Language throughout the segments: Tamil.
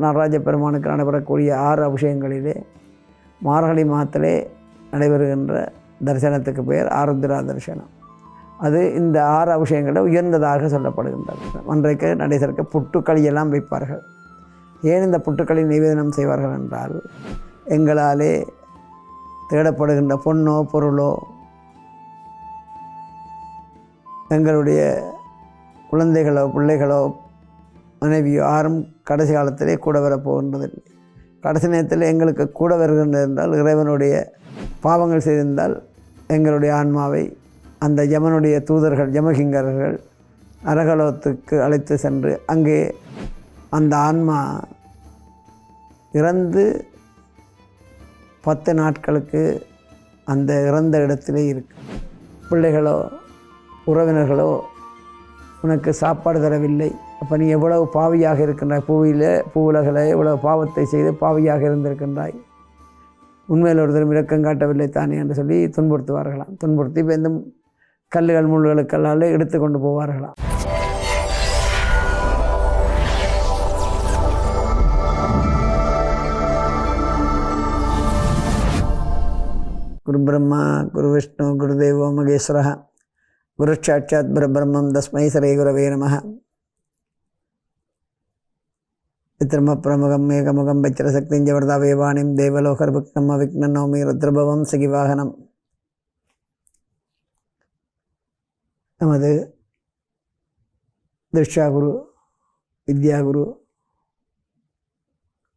நடராஜ பெருமானுக்கு நடைபெறக்கூடிய ஆறு அபிஷேகங்களிலே மார்கழி மாதத்திலே நடைபெறுகின்ற தரிசனத்துக்கு பெயர் ஆருத்ரா தரிசனம். அது இந்த ஆறு அபிஷேகங்களில் உயர்ந்ததாக சொல்லப்படுகின்றது. அன்றைக்கு நடைசரக்க புட்டுக்களியெல்லாம் வைப்பார்கள். ஏன் இந்த புட்டுக்களை நிவேதனம் செய்வார்கள் என்றால் எங்களாலே தேடப்படுகின்ற பொண்ணோ பொருளோ எங்களுடைய குழந்தைகளோ பிள்ளைகளோ மனைவியோ யாரும் கடைசி காலத்திலே கூட வரப்போகின்றதில்லை கடைசி நேரத்தில் எங்களுக்கு கூட வருகின்றது என்றால் இறைவனுடைய பாவங்கள் செய்திருந்தால் எங்களுடைய ஆன்மாவை அந்த யமனுடைய தூதர்கள் யமகிங்கர்கள் அரகலோத்துக்கு அழைத்து சென்று அங்கே அந்த ஆன்மா இறந்து பத்து நாட்களுக்கு அந்த இறந்த இடத்திலே இருக்கு. பிள்ளைகளோ உறவினர்களோ உனக்கு சாப்பாடு தரவில்லை. அப்போ நீ எவ்வளவு பாவியாக இருக்கின்றாய்? பூவியில் பூவுலகில் எவ்வளவு பாவத்தை செய்து பாவியாக இருந்திருக்கின்றாய். உண்மையில் ஒருத்தரும் இரக்கம் காட்டவில்லை தானே என்று சொல்லி துன்புறுத்துவார்களாம். துன்புறுத்தி இப்போ இந்த கல்லுகள் முள்ளுகளுக்கெல்லாம் எடுத்து கொண்டு போவார்களாம். குரு பிரம்மா குரு விஷ்ணு குருதேவோ மகேஸ்வர குருசாட்சாத் பரபிரம்மம் தஸ்மை சரே குரவே நம. வித்திரம பிரமுகம் மேகமுகம் பச்சரசக்திஞ்ச வரதாவேவாணிம் தேவலோகர் விக்னம் அவிக்னம் நவமி ருத்ரபவம் சிகிவாகனம். நமது திருஷாகுரு வித்யாகுரு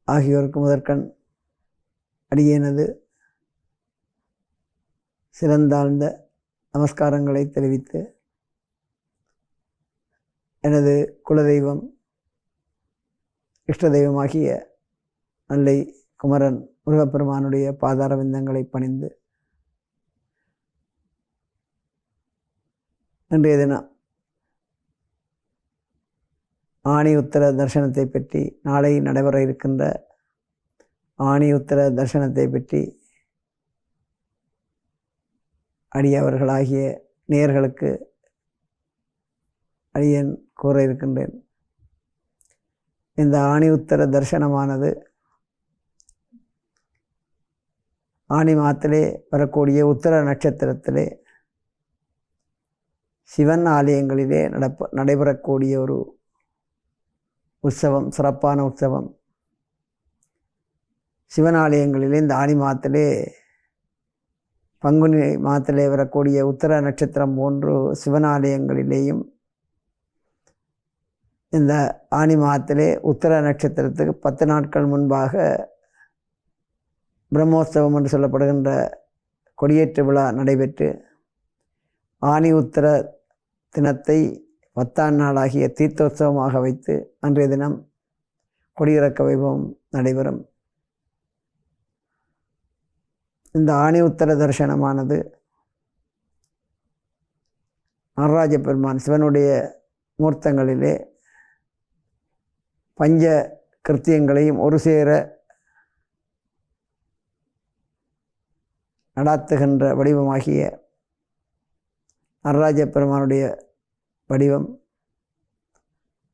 ஆகியோருக்கு முதற்கண் அடியேனது சிறந்தாழ்ந்த நமஸ்காரங்களை தெரிவித்து எனது குலதெய்வம் இஷ்ட தெய்வமாகிய நல்லை குமரன் முருகப்பெருமானுடைய பாதார விந்தங்களை பணிந்து இன்றைய தினம் ஆணி உத்தர தரிசனத்தை பற்றி நாளை நடைபெற இருக்கின்ற ஆணி உத்தர தரிசனத்தை பற்றி அடியவர்களாகிய நேர்களுக்கு அடியன் கூற இருக்கின்றேன் இந்த ஆணி உத்தர தரிசனமானது ஆணி மாத்திலே வரக்கூடிய உத்தர நட்சத்திரத்திலே சிவன் ஆலயங்களிலே நடப்ப நடைபெறக்கூடிய ஒரு உற்சவம் சிறப்பான உற்சவம். சிவன் ஆலயங்களிலே இந்த ஆணி மாத்திலே பங்குனி மாதத்திலே வரக்கூடிய உத்தர நட்சத்திரம் போன்று சிவனாலயங்களிலேயும் இந்த ஆணி மாதத்திலே உத்தர நட்சத்திரத்துக்கு பத்து நாட்கள் முன்பாக பிரம்மோற்சவம் என்று சொல்லப்படுகின்ற கொடியேற்று விழா நடைபெற்று ஆணி உத்தர தினத்தை பத்தாம் நாளாகிய தீர்த்தோற்சவமாக வைத்து அன்றைய தினம் கொடியிறக்க வைபவம் நடைபெறும். இந்த ஆணி உத்தர தரிசனமானது. நடராஜ பெருமான் சிவனுடைய மூர்த்தங்களிலே பஞ்ச கிருத்தியங்களையும் ஒரு சேர நடாத்துகின்ற வடிவமாகிய நடராஜ பெருமானுடைய வடிவம்.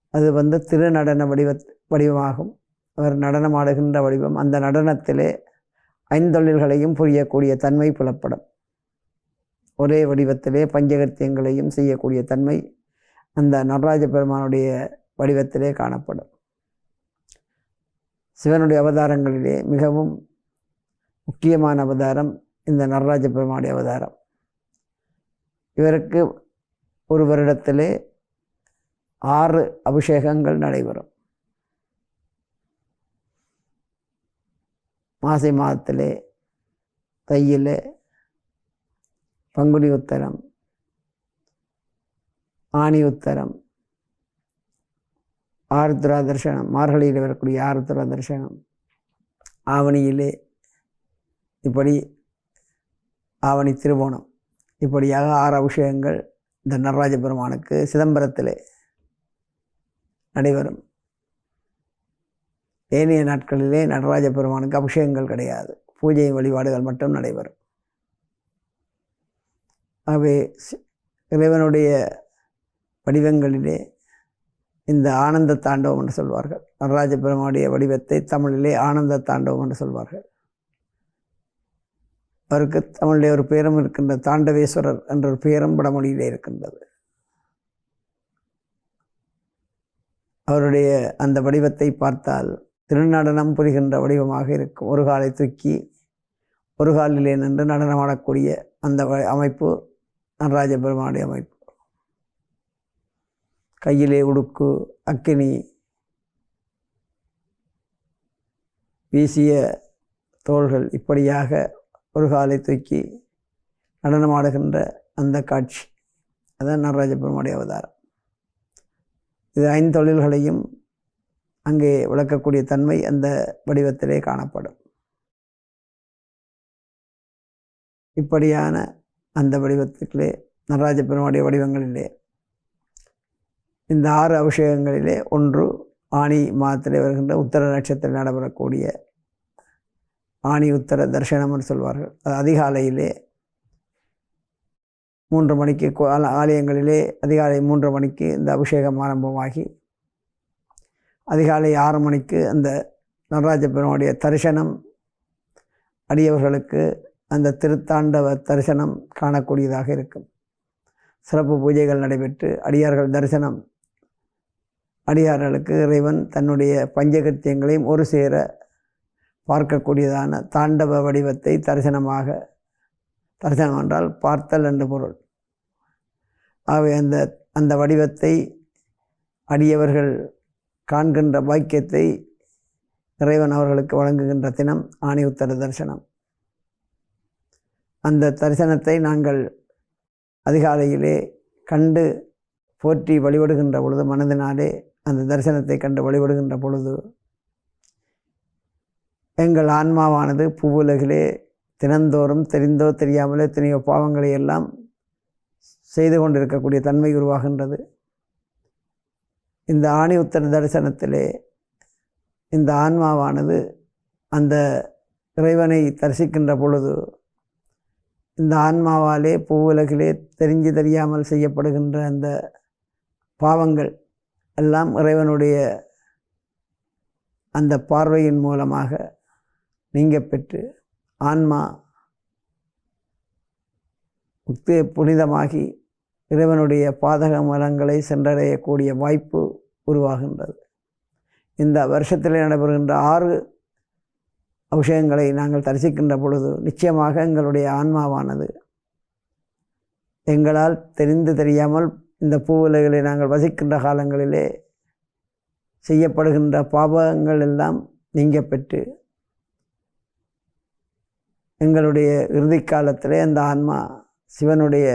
அது வந்து திருநடன வடிவ வடிவமாகும். அவர் நடனமாடுகின்ற வடிவம். அந்த நடனத்திலே ஐந்தொழில்களையும் புரியக்கூடிய தன்மை புலப்படும். ஒரே வடிவத்திலே பஞ்சகத்தியங்களையும் செய்யக்கூடிய தன்மை அந்த நடராஜ பெருமானுடைய வடிவத்திலே காணப்படும். சிவனுடைய அவதாரங்களிலே மிகவும் முக்கியமான அவதாரம் இந்த நடராஜ பெருமானுடைய அவதாரம். இவருக்கு ஒரு வருடத்திலே ஆறு அபிஷேகங்கள் நடைபெறும். மாசி மாதத்தில் தையில் பங்குனி உத்தரம் ஆணி உத்தரம் ஆருத்ரா தரிசனம் மார்கழியில் வரக்கூடிய ஆருத்ரா தரிசனம் ஆவணியிலே இப்படி ஆவணி திருவோணம் இப்படியாக ஆறு அபிஷேகங்கள் இந்த நடராஜ பெருமானுக்கு சிதம்பரத்தில் நடைபெறும். ஏனைய நாட்களிலே நடராஜ பெருமானுக்கு அபிஷேகங்கள் கிடையாது. பூஜை வழிபாடுகள் மட்டும் நடைபெறும். ஆகவே இறைவனுடைய வடிவங்களிலே இந்த ஆனந்த தாண்டவம் என்று சொல்வார்கள். நடராஜ பெருமானுடைய வடிவத்தை தமிழிலே ஆனந்த தாண்டவம் என்று சொல்வார்கள். அவருக்கு தமிழிலே ஒரு பேரும் இருக்கின்ற தாண்டவேஸ்வரர் என்ற ஒரு பேரும் வடமொழியிலே இருக்கின்றது. அவருடைய அந்த வடிவத்தை பார்த்தால் திருநடனம் புரிகின்ற வடிவமாக இருக்கும். ஒரு காலை தூக்கி ஒரு காலிலே நின்று நடனமாடக்கூடிய அந்த வ- அமைப்பு நடராஜ பெருமானுடைய அமைப்பு. கையிலே உடுக்கு அக்கினி வீசிய தோள்கள் இப்படியாக ஒரு காலை தூக்கி நடனமாடுகின்ற அந்த காட்சி. அதான் நடராஜ பெருமானுடைய அவதாரம். இது ஐந்து தொழில்களையும் அங்கே விளக்கக்கூடிய தன்மை அந்த வடிவத்திலே காணப்படும். இப்படியான அந்த வடிவத்திலே நடராஜ பெருமானுடைய வடிவங்களிலே இந்த ஆறு அபிஷேகங்களிலே ஒன்று ஆணி மாதத்திலே வருகின்ற உத்தர நட்சத்திரம் நடைபெறக்கூடிய ஆணி உத்தர தரிசனம் என்று சொல்வார்கள். அது அதிகாலையிலே மூன்று மணிக்கு கோ- ஆல- ஆலயங்களிலே அதிகாலை மூன்று மணிக்கு இந்த அபிஷேகம் ஆரம்பமாகி அதிகாலை ஆறு மணிக்கு அந்த நடராஜ பெருமானுடைய தரிசனம் அடியவர்களுக்கு அந்த திருத்தாண்டவ தரிசனம் காணக்கூடியதாக இருக்கும். சிறப்பு பூஜைகள் நடைபெற்று அடியார்கள் தரிசனம். அடியார்களுக்கு இறைவன் தன்னுடைய பஞ்சகத்தியங்களையும் ஒரு சேர பார்க்கக்கூடியதான தாண்டவ வடிவத்தை தரிசனமாக தரிசனம் என்றால் பார்த்தல் என்று பொருள். ஆகவே அந்த அந்த வடிவத்தை அடியவர்கள் காண்கின்ற பாக்கியத்தை இறைவன் அவர்களுக்கு வழங்குகின்ற தினம் ஆணி உத்தர தரிசனம். அந்த தரிசனத்தை நாங்கள் அதிகாலையிலே கண்டு போற்றி வழிபடுகின்ற பொழுது மனதினாலே அந்த தரிசனத்தை கண்டு வழிபடுகின்ற பொழுது எங்கள் ஆன்மாவானது பூவுலகிலே தினந்தோறும் தெரிந்தோ தெரியாமலே எத்தனையோ பாவங்களை எல்லாம் செய்து கொண்டிருக்கக்கூடிய தன்மை உருவாகின்றது. இந்த ஆணி உத்தர தரிசனத்திலே இந்த ஆன்மாவானது அந்த இறைவனை தரிசிக்கின்ற பொழுது இந்த ஆன்மாவாலே பூவுலகிலே தெரிஞ்சு தெரியாமல் செய்யப்படுகின்ற அந்த பாவங்கள் எல்லாம் இறைவனுடைய அந்த பார்வையின் மூலமாக நீங்க பெற்று ஆன்மா முக்தி புனிதமாகி இறைவனுடைய பாதக மரங்களை சென்றடையக்கூடிய வாய்ப்பு உருவாகின்றது. இந்த வருஷத்தில் நடைபெறுகின்ற ஆறு அபிஷேகங்களை நாங்கள் தரிசிக்கின்ற பொழுது நிச்சயமாக எங்களுடைய ஆன்மாவானது எங்களால் தெரிந்து தெரியாமல் இந்த பூவுலைகளை நாங்கள் வசிக்கின்ற காலங்களிலே செய்யப்படுகின்ற பாபங்கள் எல்லாம் நீங்க பெற்று எங்களுடைய இறுதி காலத்திலே அந்த ஆன்மா சிவனுடைய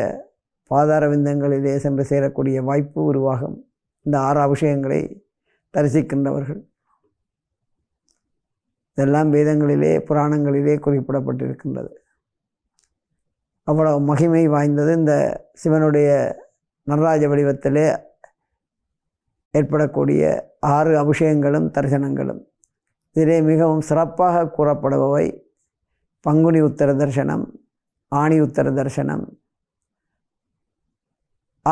பாதார விந்தங்களிலே சென்று சேரக்கூடிய வாய்ப்பு உருவாகும். இந்த ஆறு அபிஷேகங்களை தரிசிக்கின்றவர்கள். இதெல்லாம் வேதங்களிலே புராணங்களிலே குறிப்பிடப்பட்டிருக்கின்றது. அவ்வளவு மகிமை வாய்ந்தது இந்த சிவனுடைய நடராஜ வடிவத்திலே ஏற்படக்கூடிய ஆறு அபிஷேகங்களும் தரிசனங்களும். இதிலே மிகவும் சிறப்பாக கூறப்படுபவை பங்குனி உத்தர தரிசனம் ஆணி உத்தர தரிசனம்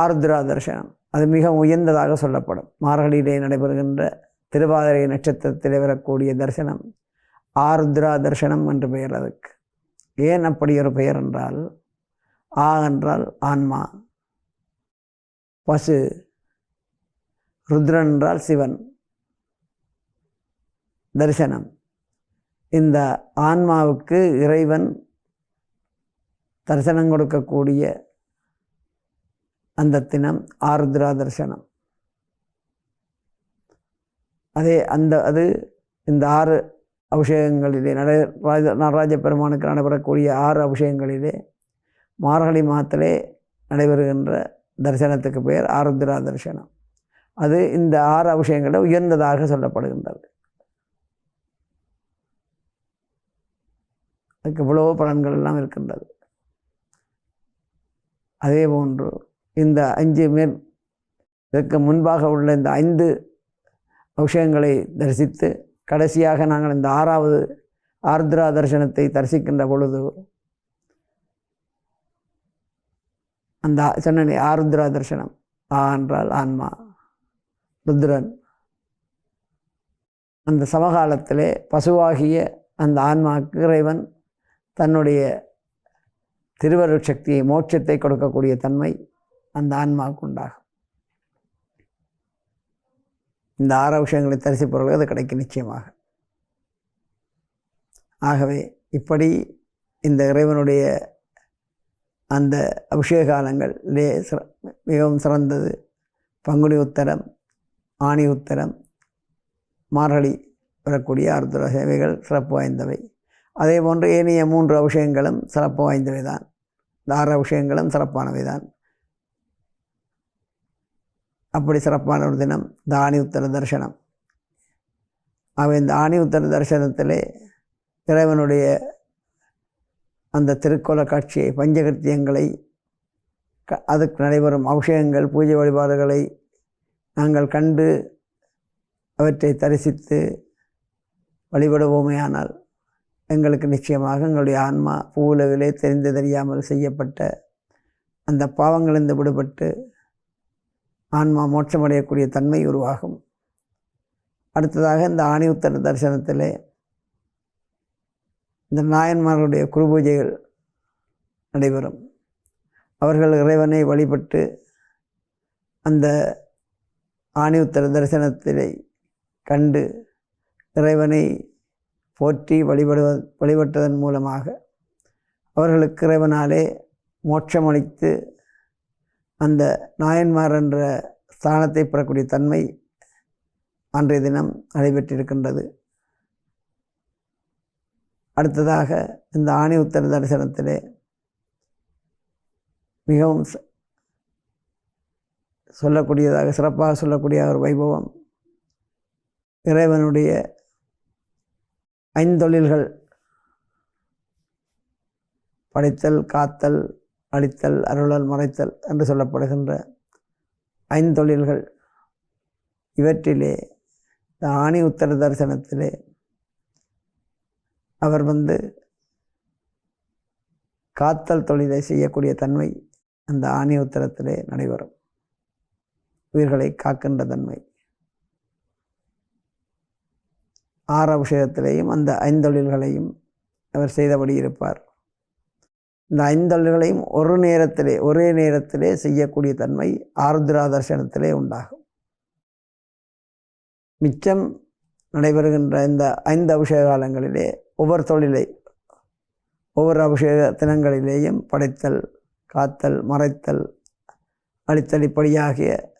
ஆருத்ரா தரிசனம் அது மிக உயர்ந்ததாக சொல்லப்படும். மார்கழியிலே நடைபெறுகின்ற திருவாதிரை நட்சத்திரத்தில் வரக்கூடிய தரிசனம் ஆருத்ரா தரிசனம் என்று பெயர் அதுக்கு. ஏன் அப்படி ஒரு பெயர் என்றால் ஆ என்றால் ஆன்மா பசு ருத்ரன் என்றால் சிவன். தரிசனம். இந்த ஆன்மாவுக்கு இறைவன் தரிசனம் கொடுக்கக்கூடிய அந்த தினம் ஆருத்ரா தரிசனம் அதே அந்த அது இந்த ஆறு அபிஷேகங்களிலே நட ராஜ நடராஜ பெருமானுக்கு நடைபெறக்கூடிய ஆறு அபிஷேகங்களிலே மார்கழி மாதத்திலே நடைபெறுகின்ற தரிசனத்துக்கு பெயர் ஆருத்ரா தரிசனம் அது இந்த ஆறு அபிஷேகங்களை உயர்ந்ததாக சொல்லப்படுகின்றது. அதுக்கு இவ்வளவோ பலன்கள் எல்லாம் இருக்கின்றது. அதே போன்று இந்த அஞ்சு மேல் இதற்கு முன்பாக உள்ள இந்த ஐந்து விஷயங்களை தரிசித்து கடைசியாக நாங்கள் இந்த ஆறாவது ஆர்திரா தரிசனத்தை தரிசிக்கின்ற பொழுது அந்த சொன்னனே ஆருத்ரா தரிசனம். ஆ என்றால் ஆன்மா ருத்ரன். அந்த சமகாலத்திலே பசுவாகிய அந்த ஆன்மா இறைவன் தன்னுடைய திருவருட்சக்தியை மோட்சத்தை கொடுக்கக்கூடிய தன்மை அந்த ஆன்மாவுக்கு உண்டாகும். இந்த ஆற விஷயங்களை தரிசிப்பவர்களுக்கு அது கிடைக்கும் நிச்சயமாக. ஆகவே இப்படி இந்த இறைவனுடைய அந்த அபிஷேக காலங்களிலே சிற மிகவும் சிறந்தது. பங்குனி உத்தரம் ஆணி உத்தரம் மார்கழி வரக்கூடிய ஆர்துர சேவைகள் சிறப்பு வாய்ந்தவை. அதே போன்று ஏனைய மூன்று அபிஷேகங்களும் சிறப்பு வாய்ந்தவை தான் தார அபிஷேகங்களும் சிறப்பானவை தான் அப்படி சிறப்பான ஒரு தினம் இந்த ஆணி உத்தர தரிசனம். அவன் இந்த ஆணி உத்தர தரிசனத்திலே இறைவனுடைய அந்த திருக்கோல காட்சியை பஞ்சகத்தியங்களை க அதுக்கு நடைபெறும் அபிஷேகங்கள் பூஜை வழிபாடுகளை நாங்கள் கண்டு அவற்றை தரிசித்து வழிபடுவோமேயானால் எங்களுக்கு நிச்சயமாக எங்களுடைய ஆன்மா பூவுலகிலே தெரிந்து தெரியாமல் செய்யப்பட்ட அந்த பாவங்களிலிருந்து விடுபட்டு ஆன்மா மோட்சமடையக்கூடிய தன்மை உருவாகும். அடுத்ததாக இந்த ஆணி உத்தர தரிசனத்தில் இந்த நாயன்மார்களுடைய குருபூஜைகள் நடைபெறும். அவர்கள் இறைவனை வழிபட்டு அந்த ஆணி உத்தர தரிசனத்திலே கண்டு இறைவனை போற்றி வழிபடுவ வழிபட்டதன் மூலமாக அவர்களுக்கு இறைவனாலே மோட்சமளித்து அந்த நாயன்மார் என்ற ஸ்தானத்தை பெறக்கூடிய தன்மை அன்றைய தினம் நடைபெற்றிருக்கின்றது. அடுத்ததாக இந்த ஆணி உத்தர தரிசனத்திலே மிகவும் ச- சொல்லக்கூடியதாக சிறப்பாக சொல்லக்கூடிய ஒரு வைபவம் இறைவனுடைய ஐந்தொழில்கள் படைத்தல் காத்தல் அழித்தல் அருளல் மறைத்தல் என்று சொல்லப்படுகின்ற ஐந்தொழில்கள். இவற்றிலே இந்த ஆணி உத்தர தரிசனத்திலே அவர் வந்து காத்தல் தொழிலை செய்யக்கூடிய தன்மை அந்த ஆணி உத்தரத்திலே நடைபெறும். உயிர்களை காக்கின்ற தன்மை. ஆற விஷயத்திலேயும் அந்த ஐந்தொழில்களையும் அவர் செய்தபடி இருப்பார். இந்த ஐந்தொழில்களையும் ஒரு நேரத்திலே ஒரே நேரத்திலே செய்யக்கூடிய தன்மை ஆருத்ரா தர்சனத்திலே உண்டாகும். மிச்சம் நடைபெறுகின்ற இந்த ஐந்து அபிஷேக காலங்களிலே ஒவ்வொரு தொழிலை ஒவ்வொரு அபிஷேக தினங்களிலேயும் படைத்தல் காத்தல் மறைத்தல் அழித்தல் இப்படியாகிய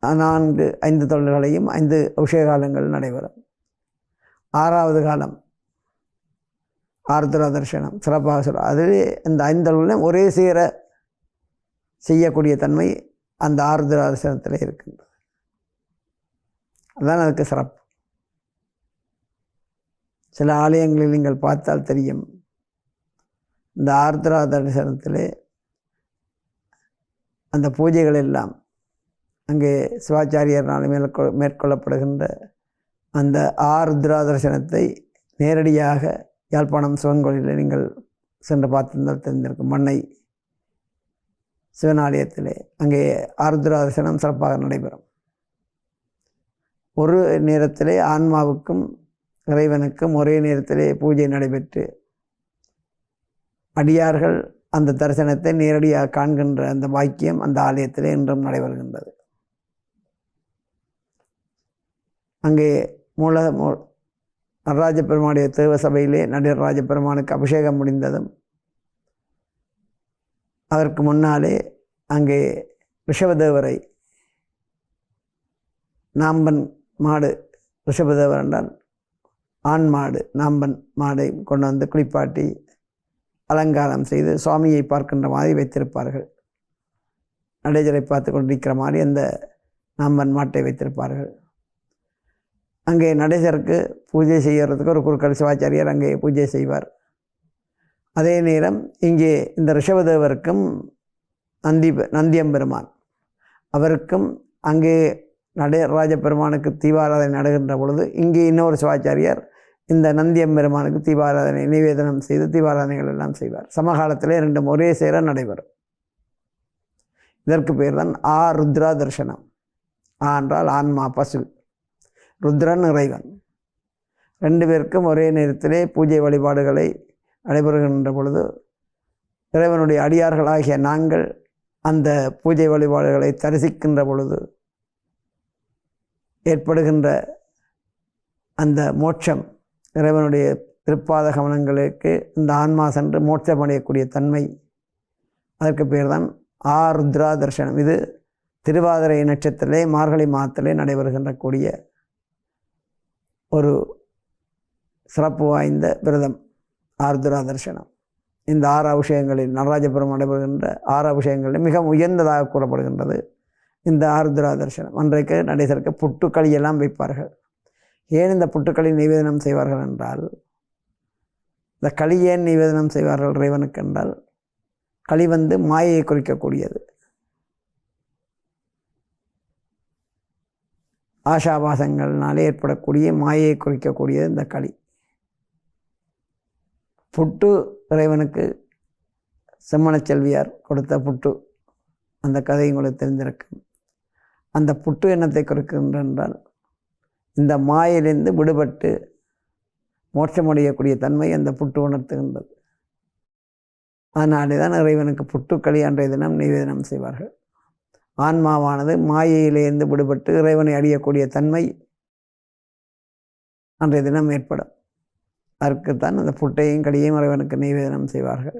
நான்கு ஐந்து தொழில்களையும் ஐந்து அபிஷேக காலங்கள் நடைபெறும். ஆறாவது காலம் ஆர்திர தர்சனம் சிறப்பாக சொல்ல அதுவே இந்த ஐந்தளவுலையும் ஒரே சேர செய்யக்கூடிய தன்மை அந்த ஆர்திர தர்சனத்தில் இருக்கின்றது. அதுதான் அதுக்கு சிறப்பு. சில ஆலயங்களில் நீங்கள் பார்த்தால் தெரியும். இந்த ஆர்திரா தரிசனத்தில் அந்த பூஜைகள் எல்லாம் அங்கே சிவாச்சாரியர்னால் மேற்கொள் மேற்கொள்ளப்படுகின்ற அந்த ஆருத்ரா தரிசனத்தை நேரடியாக யாழ்ப்பாணம் சிவன்கோயிலில் நீங்கள் சென்று பார்த்திருந்தால் தெரிந்திருக்கும் மண்ணை சிவனாலயத்திலே. அங்கே ஆருத்ரா தரிசனம் சிறப்பாக நடைபெறும். ஒரு நேரத்திலே ஆன்மாவுக்கும் இறைவனுக்கும் ஒரே நேரத்திலே பூஜை நடைபெற்று அடியார்கள் அந்த தரிசனத்தை நேரடியாக காண்கின்ற அந்த பாக்கியம் அந்த ஆலயத்திலே இன்றும் நடைபெறுகின்றது. அங்கே மூல மூ நடராஜ பெருமானுடைய தேவ சபையிலே நடராஜ பெருமானுக்கு அபிஷேகம் முடிந்ததும் அதற்கு முன்னாலே அங்கே ரிஷபதேவரை நாம்பன் மாடு ரிஷபதேவர் என்றால் ஆண் மாடு நாம்பன் மாடை கொண்டு வந்து குளிப்பாட்டி அலங்காரம் செய்து சுவாமியை பார்க்கின்ற மாதிரி வைத்திருப்பார்கள். நடேஜரை பார்த்து கொண்டிருக்கிற மாதிரி அந்த நாம்பன் மாட்டை வைத்திருப்பார்கள். அங்கே நடேசருக்கு பூஜை செய்கிறதுக்கு ஒரு குருக்கள் சிவாச்சாரியார் அங்கே பூஜை செய்வார். அதே நேரம் இங்கே இந்த ரிஷபதேவருக்கும் நந்தி நந்தியம்பெருமான். அவருக்கும் அங்கே நடராஜ பெருமானுக்கு தீபாராதனை நடுகின்ற பொழுது இங்கே இன்னொரு சிவாச்சாரியார் இந்த நந்தியம் பெருமானுக்கு தீபாராதனை நிவேதனம் செய்து தீபாராதனைகள் எல்லாம் செய்வார். சமகாலத்திலே ரெண்டும் ஒரே சேர நடைபெறும். இதற்கு பேர் தான் ஆ ருத்ரா தர்ஷனம் ஆ என்றால் ஆன்மா பசு. ருத்ரன் இறைவன். ரெண்டு பேருக்கும் ஒரே நேரத்திலே பூஜை வழிபாடுகளை நடைபெறுகின்ற பொழுது இறைவனுடைய அடியார்களாகிய நாங்கள் அந்த பூஜை வழிபாடுகளை தரிசிக்கின்ற பொழுது ஏற்படுகின்ற அந்த மோட்சம் இறைவனுடைய திருப்பாத கவனங்களுக்கு இந்த ஆன்மா சென்று மோட்சமடையக்கூடிய தன்மை. அதற்கு பேர் தான் ஆருத்ரா தர்சனம் இது திருவாதிரை நட்சத்திரத்திலே மார்கழி மாதத்திலே நடைபெறுகின்ற கூடிய ஒரு சிறப்பு வாய்ந்த விரதம் ஆர்துரா தரிசனம். இந்த ஆறு அபிஷேகங்களில் நடராஜபுரம் நடைபெறுகின்ற ஆறு அபிஷேகங்களில் மிக உயர்ந்ததாக கூறப்படுகின்றது இந்த ஆருத்ரா தரிசனம். அன்றைக்கு நடைசருக்கு புட்டுக்களியெல்லாம் வைப்பார்கள். ஏன் இந்த புட்டுக்களி நிவேதனம் செய்வார்கள் என்றால் இந்த களி ஏன் நிவேதனம் செய்வார்கள் இறைவனுக்கு என்றால் களி வந்து மாயையை குறிக்கக்கூடியது. ஆஷாபாசங்கள்னாலே ஏற்படக்கூடிய மாயையை குறிக்கக்கூடியது இந்த களி. புட்டு இறைவனுக்கு செம்மணச்செல்வியார் கொடுத்த புட்டு. அந்த கதை உங்களுக்கு தெரிந்திருக்கும் அந்த புட்டு எண்ணத்தை குறிக்கின்ற இந்த மாயிலிருந்து விடுபட்டு மோட்சமடையக்கூடிய தன்மை அந்த புட்டு உணர்த்துகின்றது. அதனாலே தான் இறைவனுக்கு புட்டுக்களி அன்றைய தினம் நிவேதனம் செய்வார்கள். ஆன்மாவானது மாயையிலிருந்து விடுபட்டு இறைவனை அடையக்கூடிய தன்மை அன்றைய தினம் ஏற்படும். அதற்குத்தான் அந்த புட்டையும் கடியையும் இறைவனுக்கு நிவேதனம் செய்வார்கள்.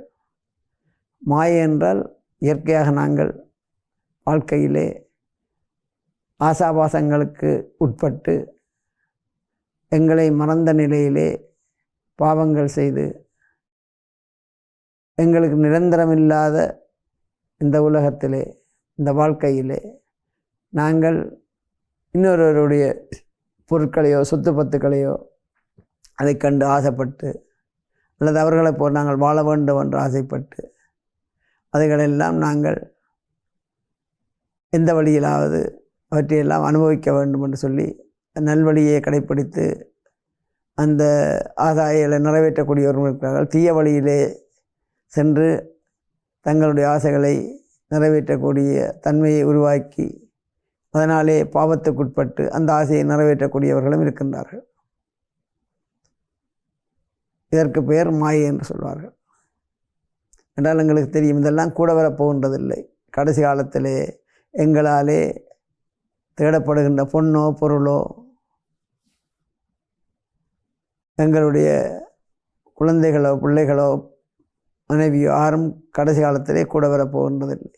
மாயை என்றால் இயற்கையாக நாங்கள் வாழ்க்கையிலே ஆசாபாசங்களுக்கு உட்பட்டு எங்களை மறந்த நிலையிலே பாவங்கள் செய்து எங்களுக்கு நிரந்தரமில்லாத இந்த உலகத்திலே இந்த வாழ்க்கையிலே நாங்கள் இன்னொருவருடைய பொருட்களையோ சொத்து பத்துக்களையோ அதை கண்டு ஆசைப்பட்டு அல்லது அவர்களை போல் நாங்கள் வாழ வேண்டும் என்று ஆசைப்பட்டு அதைகளெல்லாம் நாங்கள் எந்த வழியிலாவது அவற்றையெல்லாம் அனுபவிக்க வேண்டும் என்று சொல்லி நல்வழியை கடைப்பிடித்து அந்த ஆதாயங்களை நிறைவேற்றக்கூடியவர்கள் இருக்கிறார்கள் தீய வழியிலே சென்று தங்களுடைய ஆசைகளை நிறைவேற்றக்கூடிய தன்மையை உருவாக்கி அதனாலே பாவத்துக்குட்பட்டு அந்த ஆசையை நிறைவேற்றக்கூடியவர்களும் இருக்கின்றார்கள். இதற்கு பெயர் மாயை என்று சொல்வார்கள். என்றால் எங்களுக்கு தெரியும் இதெல்லாம் கூட வரப்போகின்றதில்லை. கடைசி காலத்திலே எங்களாலே தேடப்படுகின்ற பொண்ணோ பொருளோ எங்களுடைய குழந்தைகளோ பிள்ளைகளோ மனைவி யாரும் கடைசி காலத்திலே கூட வரப்போகின்றதில்லை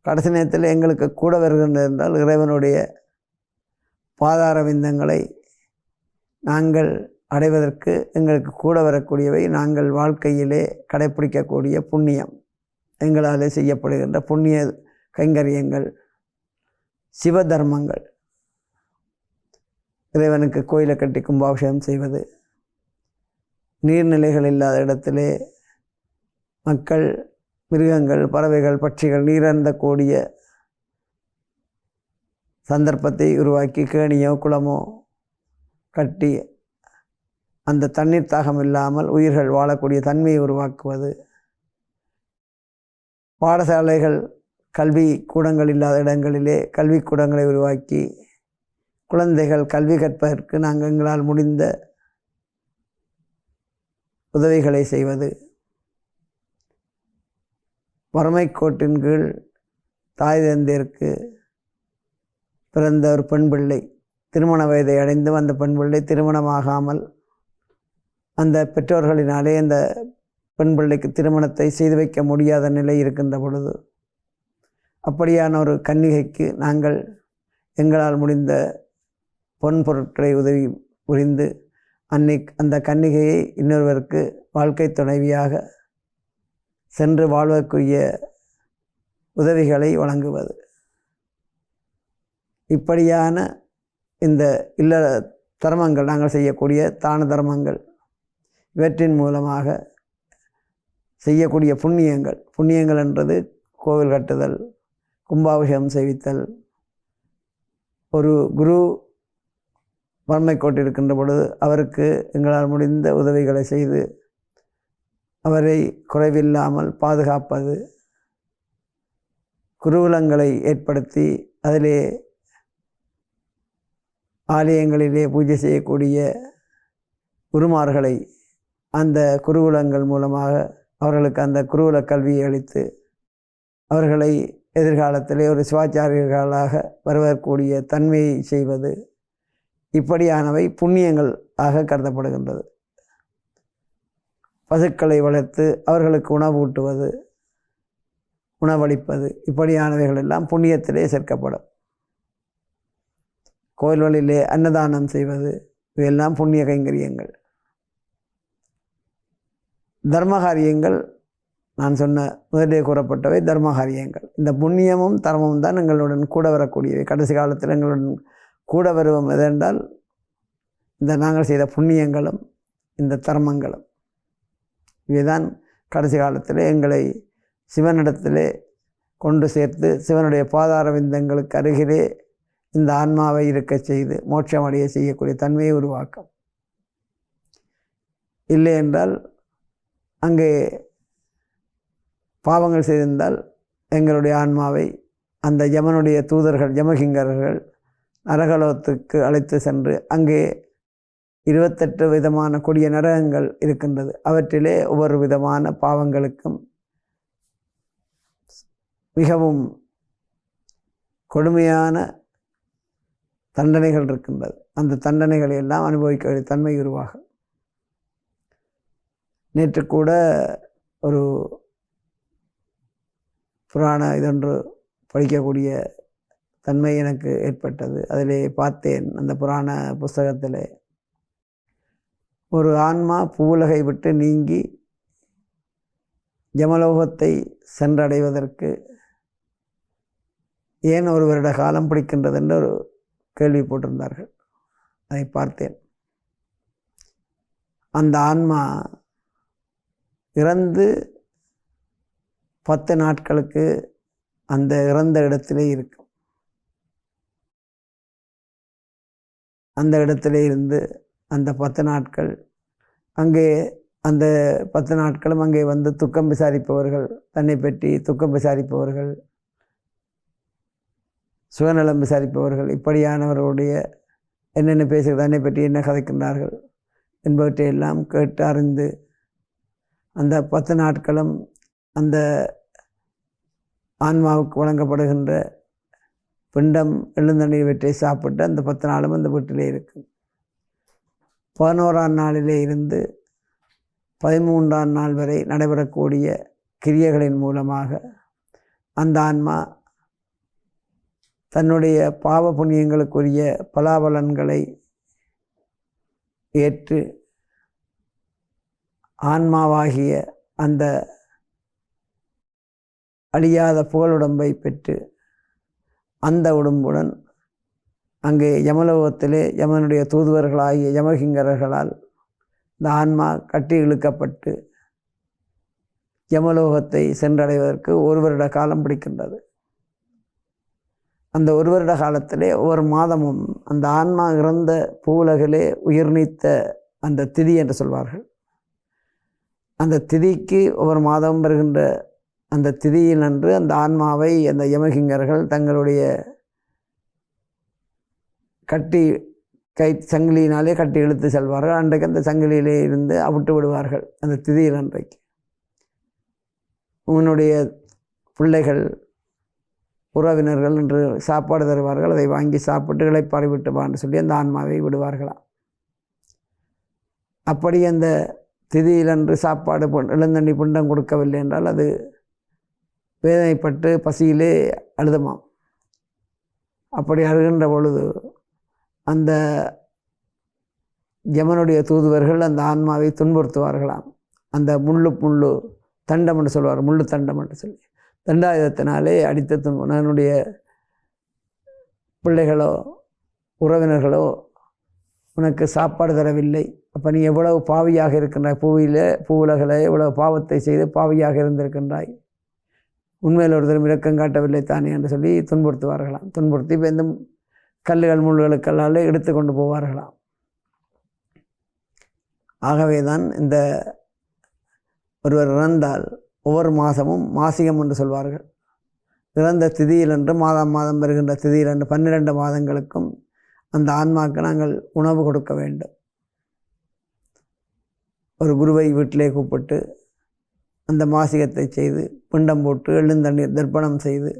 கடைசி நேரத்தில் எங்களுக்கு கூட வருகின்றது என்றால் இறைவனுடைய பாதார விந்தங்களை நாங்கள் அடைவதற்கு எங்களுக்கு கூட வரக்கூடியவை நாங்கள் வாழ்க்கையிலே கடைப்பிடிக்கக்கூடிய புண்ணியம். எங்களாலே செய்யப்படுகின்ற புண்ணிய கைங்கரியங்கள் சிவ தர்மங்கள் இறைவனுக்கு கோயிலை கட்டி கும்பாபிஷேகம் செய்வது நீர்நிலைகள் இல்லாத இடத்திலே மக்கள் மிருகங்கள் பறவைகள் பட்சிகள் நீரந்தக்கூடிய சந்தர்ப்பத்தை உருவாக்கி கேணியோ குளமோ கட்டி அந்த தண்ணீர் தாகம் இல்லாமல் உயிர்கள் வாழக்கூடிய தன்மையை உருவாக்குவது. பாடசாலைகள் கல்வி கூடங்கள் இல்லாத இடங்களிலே கல்வி கூடங்களை உருவாக்கி குழந்தைகள் கல்வி கற்பதற்கு நாங்கள் எங்களால் முடிந்த உதவிகளை செய்வது. வறுமைக்கோட்டின் கீழ் தாய் தந்தையருக்கு பிறந்த ஒரு பெண் பிள்ளை திருமண வயதை அடைந்தும் அந்த பெண் பிள்ளை திருமணமாகாமல் அந்த பெற்றோர்களினாலே அந்த பெண் பிள்ளைக்கு திருமணத்தை செய்து வைக்க முடியாத நிலை இருக்கின்ற பொழுது அப்படியான ஒரு கன்னிகைக்கு நாங்கள் எங்களால் முடிந்த பொன் பொருட்களை உதவி புரிந்து அன்னை அந்த கன்னிகையை இன்னொருவருக்கு வாழ்க்கை துணைவியாக சென்று வாழ்வதற்குரிய உதவிகளை வழங்குவது. இப்படியான இந்த இல்ல தர்மங்கள் நாங்கள் செய்யக்கூடிய தான தர்மங்கள் இவற்றின் மூலமாக செய்யக்கூடிய புண்ணியங்கள் புண்ணியங்கள் என்றது கோவில் கட்டுதல் கும்பாபிஷேகம் செய்வித்தல். ஒரு குரு வன்மை கோட்டிருக்கின்ற பொழுது அவருக்கு எங்களால் முடிந்த உதவிகளை செய்து அவரை குறைவில்லாமல் பாதுகாப்பது குருகுலங்களை ஏற்படுத்தி அதிலே ஆலயங்களிலே பூஜை செய்யக்கூடிய குருமார்களை அந்த குருகுலங்கள் மூலமாக அவர்களுக்கு அந்த குருகுல கல்வியை அளித்து அவர்களை எதிர்காலத்திலே ஒரு சிவாச்சாரியர்களாக வருவதற்கூடிய தன்மையை செய்வது இப்படியானவை புண்ணியங்கள் ஆக கருதப்படுகின்றது. பசுக்களை வளர்த்து அவர்களுக்கு உணவூட்டுவது உணவளிப்பது இப்படியானவைகள் எல்லாம் புண்ணியத்திலே சேர்க்கப்படும். கோயில்களிலே அன்னதானம் செய்வது இவையெல்லாம் புண்ணிய கைங்கரியங்கள். தர்மகாரியங்கள் நான் சொன்ன முதலே கூறப்பட்டவை தர்மகாரியங்கள். இந்த புண்ணியமும் தர்மமும் தான் எங்களுடன் கூட வரக்கூடியவை. கடைசி காலத்தில் எங்களுடன் கூட வருவோம். எதென்றால் இந்த நாங்கள் செய்த புண்ணியங்களும் இந்த தர்மங்களும். இவைதான் கடைசி காலத்தில் எங்களை சிவனிடத்திலே கொண்டு சேர்த்து சிவனுடைய பாதார விந்தங்களுக்கு அருகிலே இந்த ஆன்மாவை இருக்க செய்து மோட்சமடைய செய்யக்கூடிய தன்மையை உருவாக்கும். இல்லை என்றால் அங்கே பாவங்கள் செய்திருந்தால் எங்களுடைய ஆன்மாவை அந்த யமனுடைய தூதர்கள் யமகிங்கர்கள் நரகலோகத்துக்கு அழைத்து சென்று அங்கே இருபத்தெட்டு விதமான கொடிய நரகங்கள் இருக்கின்றது. அவற்றிலே ஒவ்வொரு விதமான பாவங்களுக்கும் மிகவும் கொடுமையான தண்டனைகள் இருக்கின்றது. அந்த தண்டனைகளை எல்லாம் அனுபவிக்க தன்மை உருவாகும் நேற்று கூட ஒரு புராண இதொன்று படிக்கக்கூடிய தன்மை எனக்கு ஏற்பட்டது. அதிலே பார்த்தேன். அந்த புராண புஸ்தகத்தில் ஒரு ஆன்மா பூவுலகை விட்டு நீங்கி ஜமலோகத்தை சென்றடைவதற்கு ஏன் ஒரு வருட காலம் பிடிக்கின்றது என்று ஒரு கேள்வி போட்டிருந்தார்கள். அதை பார்த்தேன். அந்த ஆன்மா இறந்து பத்து நாட்களுக்கு அந்த இறந்த இடத்திலே இருக்கும். அந்த இடத்திலே இருந்து அந்த பத்து நாட்கள். அங்கே அந்த பத்து நாட்களும் அங்கே வந்து துக்கம் விசாரிப்பவர்கள் தன்னை பற்றி துக்கம் விசாரிப்பவர்கள் சுயநலம் விசாரிப்பவர்கள் இப்படியானவர்களுடைய என்னென்ன பேசுகிறது தன்னை பற்றி என்ன கதைக்கின்றார்கள் என்பவற்றை எல்லாம் கேட்டு அறிந்து அந்த பத்து நாட்களும் அந்த ஆன்மாவுக்கு வழங்கப்படுகின்ற பிண்டம் எழுந்தண்ணீர் வெற்றை சாப்பிட்டு அந்த பத்து நாளும் அந்த வீட்டிலே இருக்கும். பதினோராம் நாளிலே இருந்து பதிமூன்றாம் நாள் வரை நடைபெறக்கூடிய கிரியைகளின் மூலமாக அந்த ஆன்மா தன்னுடைய பாவ புண்ணியங்களுக்குரிய பலாபலன்களை ஏற்று ஆன்மாவாகிய அந்த அழியாத புகழுடம்பை பெற்று அந்த உடம்புடன் அங்கே யமலோகத்திலே யமனுடைய தூதுவர்களாகிய யமகிங்கரர்களால் இந்த ஆன்மா கட்டி இழுக்கப்பட்டு யமலோகத்தை சென்றடைவதற்கு ஒரு வருட காலம் பிடிக்கின்றது. அந்த ஒரு வருட காலத்திலே ஒவ்வொரு மாதமும் அந்த ஆன்மா இறந்த பூவுலகிலே உயிர் நீத்த அந்த திதி என்று சொல்வார்கள். அந்த திதிக்கு ஒவ்வொரு மாதம் வருகின்ற அந்த திதியில் அன்று அந்த ஆன்மாவை அந்த யமகிங்கர்கள் தங்களுடைய கட்டி கை சங்கிலியினாலே கட்டி இழுத்து செல்வார்கள். அன்றைக்கு அந்த சங்கிலியிலே இருந்து அவிட்டு விடுவார்கள் அந்த திதியில் அன்றைக்கு. உன்னுடைய பிள்ளைகள் உறவினர்கள் என்று சாப்பாடு தருவார்கள். அதை வாங்கி சாப்பிட்டு இழைப்பாறை விட்டுவான்னு சொல்லி அந்த ஆன்மாவை விடுவார்களாம். அப்படி அந்த திதியிலன்று சாப்பாடு இளந்தண்ணி புண்டம் கொடுக்கவில்லை என்றால் அது வேதனைப்பட்டு பசியிலே அழுதமாம். அப்படி அழுகின்ற பொழுது அந்த யமனுடைய தூதுவர்கள் அந்த ஆன்மாவை துன்புறுத்துவார்களாம். அந்த முள்ளு முள்ளு தண்டம் என்று சொல்வார் முள்ளு தண்டம் என்று சொல்லி. தண்டாயுதத்தினாலே அடித்த துன்பம் பிள்ளைகளோ உறவினர்களோ உனக்கு சாப்பாடு தரவில்லை. அப்போ நீ எவ்வளவு பாவியாக இருக்கின்றாய்? பூவியில் பூவுலகில் எவ்வளவு பாவத்தை செய்து பாவியாக இருந்திருக்கின்றாய்? உண்மையில் ஒருத்தரும் இரக்கம் காட்டவில்லை தானே என்று சொல்லி துன்புறுத்துவார்களாம். துன்புறுத்தி இப்போ இந்த கல்லுகள் முள்ளுகளுக்கெல்லாம் எடுத்து கொண்டு போவார்களாம். ஆகவே தான் இந்த ஒருவர் இறந்தால் ஒவ்வொரு மாதமும் மாசிகம் என்று சொல்வார்கள். இறந்த திதியிலன்று மாதம் மாதம் வருகின்ற திதியிலன்று பன்னிரண்டு மாதங்களுக்கும் அந்த ஆன்மாவுக்கு நாங்கள் உணவு கொடுக்க வேண்டும். ஒரு குருவை வீட்டிலே கூப்பிட்டு அந்த மாசிகத்தை செய்து பிண்டம் போட்டு எழுந்தண்ணீர் தர்ப்பணம் செய்து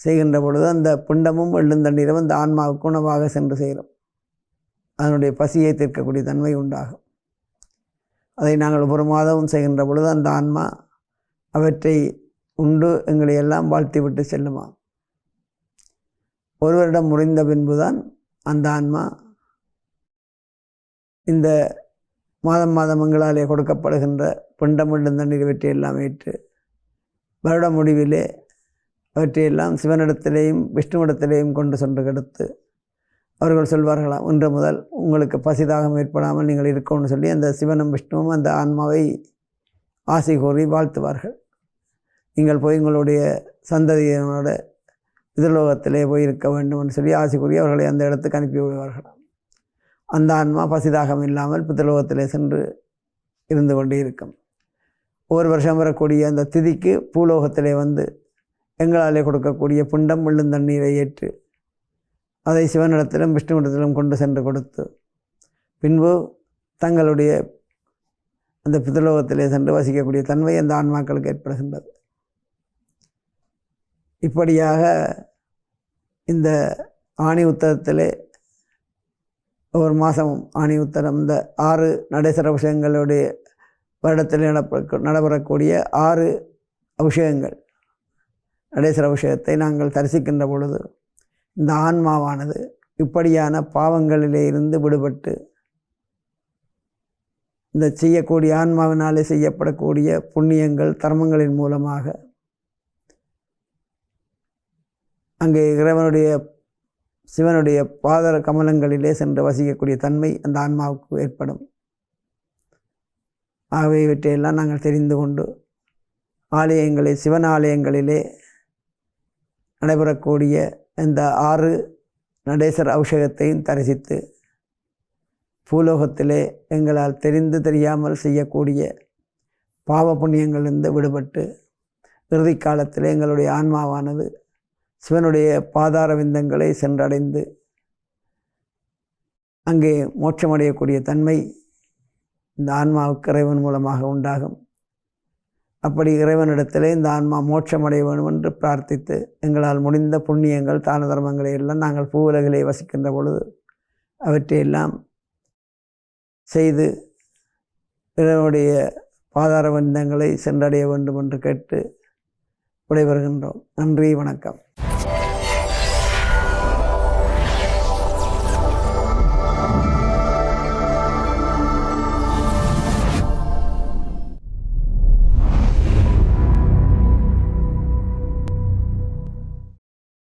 செய்கின்ற பொழுது அந்த பிண்டமும் எழுந்தண்ணீரும் அந்த ஆன்மாவுக்கு உணவாக சென்று சேரும். அதனுடைய பசியை தீர்க்கக்கூடிய தன்மை உண்டாகும். அதை நாங்கள் ஒரு மாதமும் செய்கின்ற பொழுது அந்த ஆன்மா அவற்றை உண்டு எங்களை எல்லாம் வாழ்த்தி விட்டு செல்லுமா ஒரு வருடம் முடிந்த பின்புதான் அந்த ஆன்மா இந்த மாதம் மாதம் எங்களாலே கொடுக்கப்படுகின்ற பிண்டமிடும் தண்ணீர் எல்லாம் ஏற்று வருட முடிவிலே அவற்றையெல்லாம் சிவனிடத்திலேயும் விஷ்ணுவிடத்திலேயும் கொண்டு சென்று கெடுத்து அவர்கள் சொல்வார்களாம் இன்று முதல் உங்களுக்கு பசிதாகம் ஏற்படாமல் நீங்கள் இருக்கணும்னு சொல்லி அந்த சிவனும் விஷ்ணுவும் அந்த ஆன்மாவை ஆசை கூறி வாழ்த்துவார்கள். நீங்கள் போய் உங்களுடைய சந்ததியினோட எதிர்லோகத்திலே போய் இருக்க வேண்டும்னு சொல்லி ஆசை கூறி அவர்களை அந்த இடத்துக்கு அனுப்பி விடுவார்களாம் அந்த ஆன்மா பசிதாகம் இல்லாமல் பித்தலோகத்திலே சென்று இருந்து கொண்டே இருக்கும். ஒவ்வொரு வருஷம் வரக்கூடிய அந்த திதிக்கு பூலோகத்திலே வந்து எங்களாலே கொடுக்கக்கூடிய புண்டம் விழும் தண்ணீரை ஏற்று அதை சிவனிடத்திலும் விஷ்ணுவிடத்திலும் கொண்டு சென்று கொடுத்து பின்பு தங்களுடைய அந்த பிதலோகத்திலே சென்று வசிக்கக்கூடிய தன்மை அந்த ஆன்மாக்களுக்கு ஏற்படுகின்றது. இப்படியாக இந்த ஆணி உத்தரத்திலே ஒவ்வொரு மாதமும் ஆணி உத்தரம் இந்த ஆறு நடேசர அபிஷேகங்களுடைய வருடத்தில் நடப்ப நடைபெறக்கூடிய ஆறு அபிஷேகங்கள். நடேசர விஷயத்தை நாங்கள் தரிசிக்கின்ற பொழுது இந்த ஆன்மாவானது இப்படியான பாவங்களிலே இருந்து விடுபட்டு இந்த செய்யக்கூடிய ஆன்மாவினாலே செய்யப்படக்கூடிய புண்ணியங்கள் தர்மங்களின் மூலமாக அங்கே இறைவனுடைய சிவனுடைய பாதர கமலங்களிலே சென்று வசிக்கக்கூடிய தன்மை அந்த ஆன்மாவுக்கு ஏற்படும். ஆகவே இவற்றையெல்லாம் நாங்கள் தெரிந்து கொண்டு ஆலயங்களில் சிவன் ஆலயங்களிலே நடைபெறக்கூடிய இந்த ஆறு நடேசர் அபிஷேகத்தையும் தரிசித்து பூலோகத்திலே எங்களால் தெரிந்து தெரியாமல் செய்யக்கூடிய பாவ புண்ணியங்களிலிருந்து விடுபட்டு இறுதி காலத்தில் எங்களுடைய ஆன்மாவானது சிவனுடைய பாதார விந்தங்களை சென்றடைந்து அங்கே மோட்சமடையக்கூடிய தன்மை இந்த ஆன்மாவுக்கு இறைவன் மூலமாக உண்டாகும். அப்படி இறைவனிடத்திலே இந்த ஆன்மா மோட்சமடைய வேண்டும் என்று பிரார்த்தித்து எங்களால் முடிந்த புண்ணியங்கள் தான தர்மங்களை எல்லாம் நாங்கள் பூவுலகிலே வசிக்கின்ற பொழுது அவற்றையெல்லாம் செய்து இறைவனுடைய பாதார வந்தங்களை சென்றடைய வேண்டும் என்று கேட்டு விடைபெறுகின்றோம். நன்றி வணக்கம்.